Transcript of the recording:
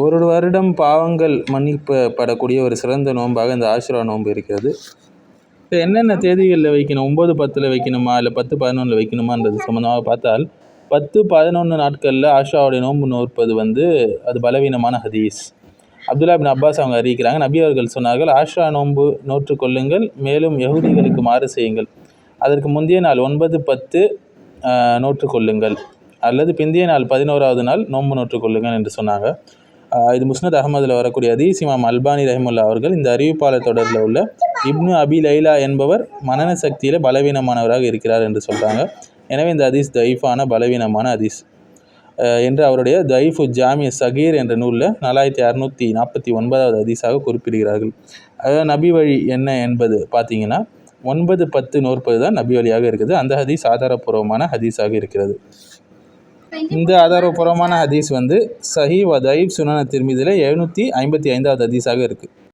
ஒரு வருடம் பாவங்கள் மன்னிக்கப்படக்கூடிய ஒரு சிறந்த நோன்பாக இந்த ஆஷுரா நோன்பு இருக்கிறது. இப்போ என்னென்ன தேதிகளில் வைக்கணும்? ஒம்பது பத்தில் வைக்கணுமா? இல்லை பத்து பதினொன்றில் வைக்கணுமான்றது சம்மந்தமாக பார்த்தால் பத்து பதினொன்று நாட்களில் ஆஷாவுடைய நோன்பு நோற்பது வந்து அது பலவீனமான ஹதீஸ். அப்துல்லா பின் அப்பாஸ் அவங்க அறிவிக்கிறாங்க நபி அவர்கள் சொன்னார்கள் ஆஷா நோன்பு நோற்று கொள்ளுங்கள் மேலும் யகுதிகளுக்கு மாறு செய்யுங்கள். அதற்கு முந்தைய நாள் ஒன்பது பத்து நோற்று கொள்ளுங்கள். அல்லது பிந்தைய நாள் பதினோராவது நாள் நோன்பு நோற்று கொள்ளுங்கள் என்று சொன்னாங்க. இது முஸ்னத் அகமதில் வரக்கூடிய ஹதீஸ் இமாம் அல்பானி ரஹிமுல்லா அவர்கள் இந்த அறிவிப்பாளர் தொடரில் உள்ள இப்னு அபி லைலா என்பவர் மனன சக்தியில் பலவீனமானவராக இருக்கிறார் என்று சொல்கிறாங்க எனவே இந்த ஹதீஸ் தைஃபான பலவீனமான ஹதீஸ். என்று அவருடைய தைஃபு ஜாமிய சகீர் என்ற நூலில் நாலாயிரத்தி அறநூற்றி நாற்பத்தி ஒன்பதாவது ஹதீஸாக குறிப்பிடுகிறார்கள். அதாவது நபி வழி என்ன என்பது பார்த்தீங்கன்னா ஒன்பது பத்து நோற்பது தான் நபி வழியாக இருக்குது. அந்த ஹதீஸ் ஆதாரப்பூர்வமான ஹதீஸாக இருக்கிறது. இந்த ஆதாரபூர்வமான ஹதீஸ் வந்து சஹி வ சுனான திருமிதியில் எழுநூற்றி ஐம்பத்தி ஐந்தாவது ஹதீஸாக இருக்குது